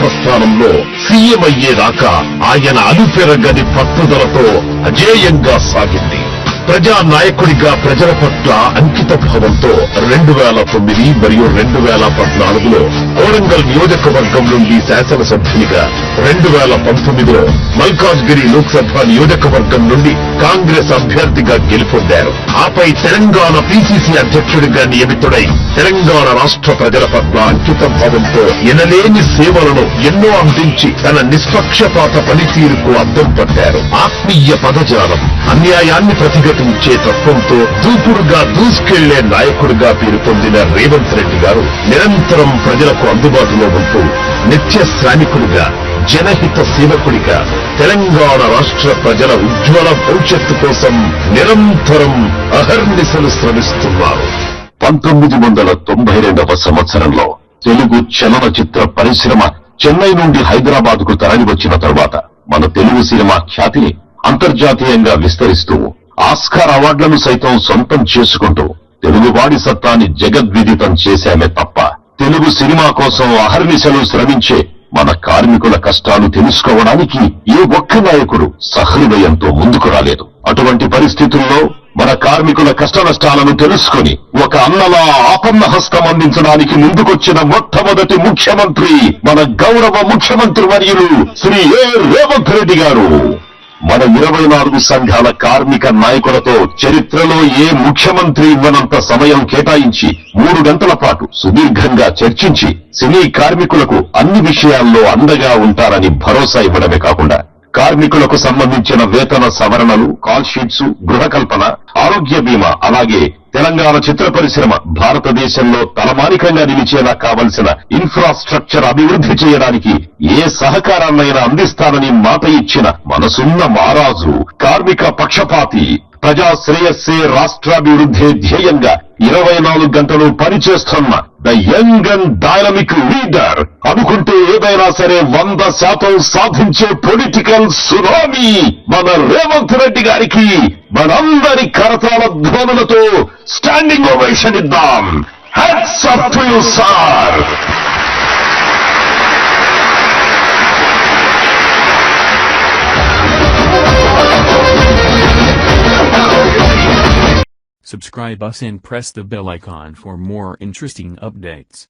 ప్రస్థానంలో సీఎం అయ్యేదాకా ఆయన అలుపెరగని పట్టుదలతో అజేయంగా సాగింది. ప్రజా నాయకుడిగా ప్రజల పట్ల అంకిత భావంతో రెండు వేల తొమ్మిది మరియు రెండు వేల పద్నాలుగులో కోరంగల్ నియోజకవర్గం నుండి శాసనసభ్యునిగా రెండు వేల పంతొమ్మిదిలో మల్కాజ్గిరి లోక్సభ నియోజకవర్గం నుండి కాంగ్రెస్ అభ్యర్థిగా గెలుపొందారు. ఆపై తెలంగాణ పిసిసి అధ్యక్షుడిగా నియమితుడై తెలంగాణ రాష్ట్ర ప్రజల పట్ల అంకిత భావంతో ఎనలేని సేవలను ఎన్నో అందించి తన నిష్పక్షపాత పనితీరుకు అద్దం పట్టారు. ఆత్మీయ పదజాలం అన్యాయాన్ని ప్రతిఘటించే తత్వంతో దూకుడుగా దూసుకెళ్ళే నాయకుడిగా పేరు పొందిన రేవంత్ రెడ్డి గారు నిరంతరం ప్రజలకు అందుబాటులో ఉంటూ నిత్య శ్రామికుడిగా జనహిత సేవకుడిగా తెలంగాణ రాష్ట్ర ప్రజల ఉజ్వల భవిష్యత్తు కోసం నిరంతరం అహర్నిశలు శ్రమిస్తున్నారు. పంతొమ్మిది వందల తొంభై రెండవ సంవత్సరంలో తెలుగు చలనచిత్ర పరిశ్రమ చెన్నై నుండి హైదరాబాద్కు తరలివచ్చిన తరువాత మన తెలుగు సినిమా ఖ్యాతిని అంతర్జాతీయంగా విస్తరిస్తూ ఆస్కార్ అవార్డులను సైతం సొంతం చేసుకుంటూ తెలుగువాడి సత్తాని జగద్విదితం చేశామే తప్ప తెలుగు సినిమా కోసం అహర్నిశలు శ్రమించే మన కార్మికుల కష్టాలు తెలుసుకోవడానికి ఏ ఒక్క నాయకుడు సహృదయంతో ముందుకు రాలేదు. అటువంటి పరిస్థితుల్లో మన కార్మికుల కష్ట నష్టాలను తెలుసుకుని ఒక అన్నలా ఆపన్న హస్తం అందించడానికి ముందుకొచ్చిన మొట్టమొదటి ముఖ్యమంత్రి మన గౌరవ ముఖ్యమంత్రి వర్యులు శ్రీ ఏ. రేవంత్ రెడ్డి గారు. మన ఇరవై నాలుగు సంఘాల కార్మిక నాయకులతో చరిత్రలో ఏ ముఖ్యమంత్రి ఇవ్వనంత సమయం కేటాయించి మూడు గంటల పాటు సుదీర్ఘంగా చర్చించి సినీ కార్మికులకు అన్ని విషయాల్లో అండగా ఉంటారని భరోసా ఇవ్వడమే కాకుండా కార్మికులకు సంబంధించిన వేతన సవరణలు కాల్ షీట్స్ ఆరోగ్య బీమా అలాగే తెలంగాణ చిత్ర పరిశ్రమ భారతదేశంలో తలమానికంగా నిలిచేలా కావలసిన ఇన్ఫ్రాస్ట్రక్చర్ అభివృద్ధి చేయడానికి ఏ సహకారాన్నైనా అందిస్తానని మాట ఇచ్చిన మనసున్న మారాజు కార్మిక పక్షపాతి ప్రజా శ్రేయస్సే రాష్ట్రాభివృద్ధి ధ్యేయంగా ఇరవై నాలుగు గంటలు పనిచేస్తున్న the young and dynamic leader అనుకుంటే ఏదైనా సరే వంద శాతం సాధించే పొలిటికల్ సునామీ మన రేవంత్ రెడ్డి గారికి మనందరి కరతాళ ధ్వనులతో స్టాండింగ్ ఓవేషన్ ఇద్దాం hats off to you sir Subscribe us and press the bell icon for more interesting updates.